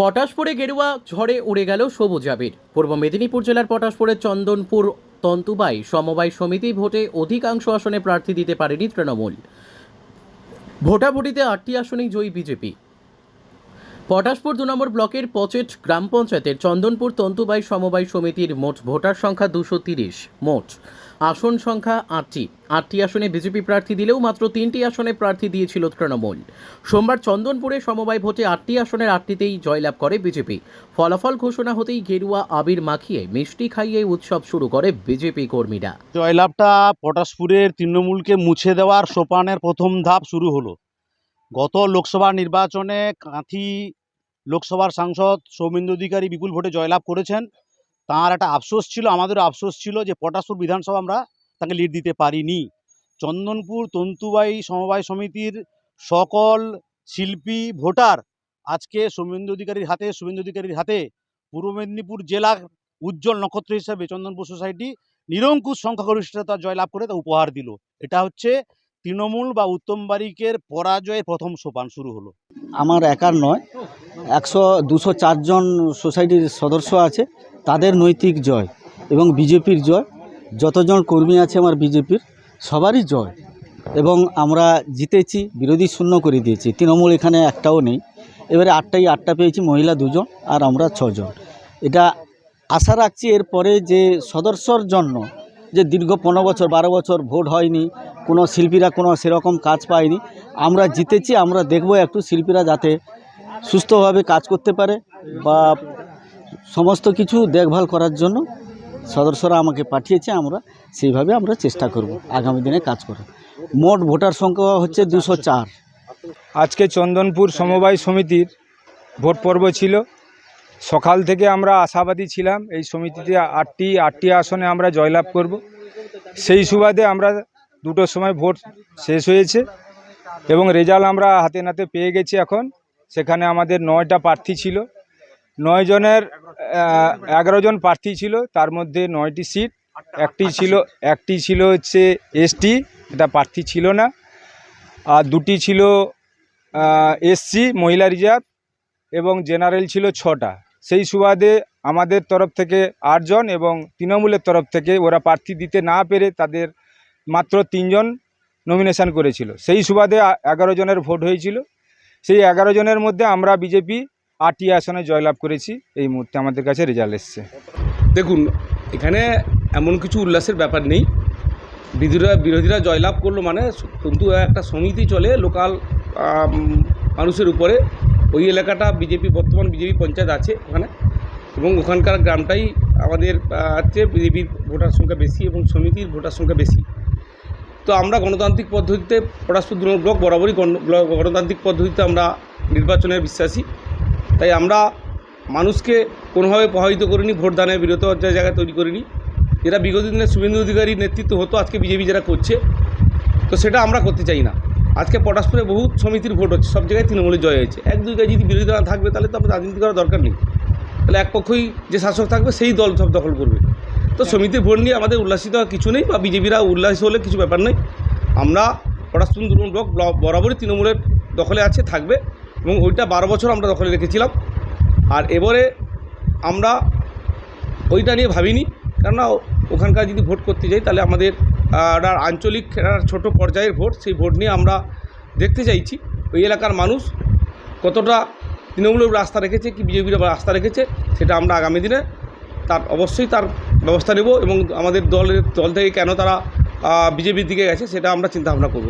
পটাশপুরে গেরুয়া ঝড়ে উড়ে গেল সবুজ আবির। পূর্ব মেদিনীপুর জেলার পটাশপুরের চন্দনপুর তন্তুবাই সমবায় সমিতি ভোটে অধিকাংশ আসনে প্রার্থী দিতে পারেনি তৃণমূল। ভোটাভুটিতে আটটি আসনেই জয়ী বিজেপি। পটাশপুর দু নম্বর ব্লকের পচেট গ্রাম পঞ্চায়েতের চন্দনপুর তন্তুবাই সমবায় সমিতির মোট ভোটার সংখ্যা দুশো তিরিশ। মোট আসন সংখ্যা আটটি। আটটি আসনে বিজেপি প্রার্থী দিলেও মাত্র তিনটি আসনে প্রার্থী দিয়েছিল তৃণমূল। সোমবার চন্দনপুরে সমবায় ভোটে আটটি আসনের আটটিতেই জয়লাভ করে বিজেপি। ফলাফল ঘোষণা হতেই গেরুয়া আবির মাখিয়ে মিষ্টি খাইয়ে উৎসব শুরু করে বিজেপি কর্মীরা। জয়লাভটা পটাশপুরের তৃণমূলকে মুছে দেওয়ার সোপানের প্রথম ধাপ শুরু হলো। গত লোকসভা নির্বাচনে কাঁথি লোকসভার সাংসদ সৌমেন্দু অধিকারী বিপুল ভোটে জয়লাভ করেছেন। তার একটা আফসোস ছিল, আমাদেরও আফসোস ছিল যে পটাশপুর বিধানসভা আমরা তাকে লিড দিতে পারিনি। চন্দনপুর তন্তুবাই সমবায় সমিতির সকল শিল্পী, ভোটার আজকে সৌমেন্দু অধিকারীর হাতে, শুভেন্দু অধিকারীর হাতে পূর্ব মেদিনীপুর জেলার উজ্জ্বল নক্ষত্র হিসেবে চন্দনপুর সোসাইটি নিরঙ্কুশ সংখ্যাগরিষ্ঠতা জয়লাভ করে তা উপহার দিল। এটা হচ্ছে তৃণমূল বা উত্তম বারিকের পরাজয়ের প্রথম সোপান শুরু হলো। আমার একার নয়, একশো, দুশো চারজন সোসাইটির সদস্য আছে। তাদের নৈতিক জয় এবং বিজেপির জয়, যতজন কর্মী আছে আমার বিজেপির, সবারই জয়। এবং আমরা জিতেছি, বিরোধী শূন্য করে দিয়েছি। তৃণমূল এখানে একটাও নেই। এবারে আটটাই আটটা পেয়েছি, মহিলা দুজন আর আমরা ছজন। এটা আশা রাখছি এরপরে যে সদস্যর জন্য যে দীর্ঘ পনেরো বছর, বারো বছর ভোট হয়নি, কোনো শিল্পীরা কোনো সেরকম কাজ পায়নি, আমরা জিতেছি, আমরা দেখব একটু শিল্পীরা যাতে সুস্থভাবে কাজ করতে পারে বা সমস্ত কিছু দেখভাল করার জন্য সদস্যরা আমাকে পাঠিয়েছে, আমরা সেইভাবে আমরা চেষ্টা করব, আগামী দিনে কাজ করার। মোট ভোটার সংখ্যা হচ্ছে দুশো চার। আজকে চন্দনপুর সমবায় সমিতির ভোট পর্ব ছিল। সকাল থেকে আমরা আশাবাদী ছিলাম, এই সমিতিতে আটটি আটটি আসনে আমরা জয়লাভ করব। সেই সুবাদে আমরা দুটোর সময় ভোট শেষ হয়েছে এবং রেজাল্ট আমরা হাতে নাতে পেয়ে গেছি এখন। সেখানে আমাদের নয়টা প্রার্থী ছিল। নয় জনের এগারো জন প্রার্থী ছিল, তার মধ্যে নয়টি সিট, একটি ছিল একটি ছিল হচ্ছে এসটি, এটা প্রার্থী ছিল না। আর দুটি ছিল এসসি, মহিলা রিজার্ভ এবং জেনারেল ছিল ছটা। সেই সুবাদে আমাদের তরফ থেকে আটজন এবং তৃণমূলের তরফ থেকে ওরা প্রার্থী দিতে না পেরে তাদের মাত্র তিনজন নমিনেশন করেছিল। সেই সুবাদে এগারো জনের ভোট হয়েছিল। সেই এগারো জনের মধ্যে আমরা বিজেপি আটটি আসনে জয়লাভ করেছি, এই মুহূর্তে আমাদের কাছে রেজাল্ট এসছে। দেখুন, এখানে এমন কিছু উল্লাসের ব্যাপার নেই। বিরোধীরা বিরোধীরা জয়লাভ করল মানে কিন্তু একটা সমিতি চলে লোকাল মানুষের উপরে। ওই এলাকাটা বিজেপি, বর্তমান বিজেপি পঞ্চায়েত আছে ওখানে। এবং ওখানকার গ্রামটাই আমাদের হচ্ছে বিজেপির ভোটার সংখ্যা বেশি এবং সমিতির ভোটার সংখ্যা বেশি। তো আমরা গণতান্ত্রিক পদ্ধতিতে পটাশপুর দু ব্লক বরাবরই গণতান্ত্রিক পদ্ধতিতে আমরা নির্বাচনের বিশ্বাসী। তাই আমরা মানুষকে কোনোভাবে প্রভাবিত করিনি ভোটদানে বিরত জায়গা তৈরি করিনি। যেটা বিগত দিনে শুভেন্দু অধিকারীর নেতৃত্ব হতো আজকে বিজেপি যারা করছে তো সেটা আমরা করতে চাই না। আজকে পটাশপুরে বহু সমিতির ভোট হচ্ছে সব জায়গায় তৃণমূলের জয় হয়েছে। এক দুই জায়গায় যদি বিরোধী দল থাকবে তাহলে তো আমাদের রাজনীতি করার দরকার নেই। তাহলে এক পক্ষই যে শাসক থাকবে সেই দল সব দখল করবে। তো সমিতির ভোট নিয়ে আমাদের উল্লাসিত কিছু নেই বা বিজেপিরা উল্লাসিত হলে কিছু ব্যাপার নেই। আমরা পটাশপুর দুর্গম ব্লক ব্লক বরাবরই তৃণমূলের দখলে আছে থাকবে। এবং ওইটা বারো বছর আমরা দখলে রেখেছিলাম। আর এবারে আমরা ওইটা নিয়ে ভাবিনি। কেননা ওখানকার যদি ভোট করতে যাই, তাহলে আমাদের একটা আঞ্চলিক একটা ছোট পর্যায়ের ভোট, সেই ভোট নিয়ে আমরা দেখতে চাইছি। ওই এলাকার মানুষ কতটা তৃণমূলের রাস্তা রেখেছে, কি বিজেপির রাস্তা রেখেছে, সেটা আমরা আগামী দিনে তার, অবশ্যই তার ব্যবস্থা নেব এবং আমাদের দলের, দল থেকে কেন তারা বিজেপির দিকে গেছে, সেটা আমরা চিন্তা ভাবনা করব।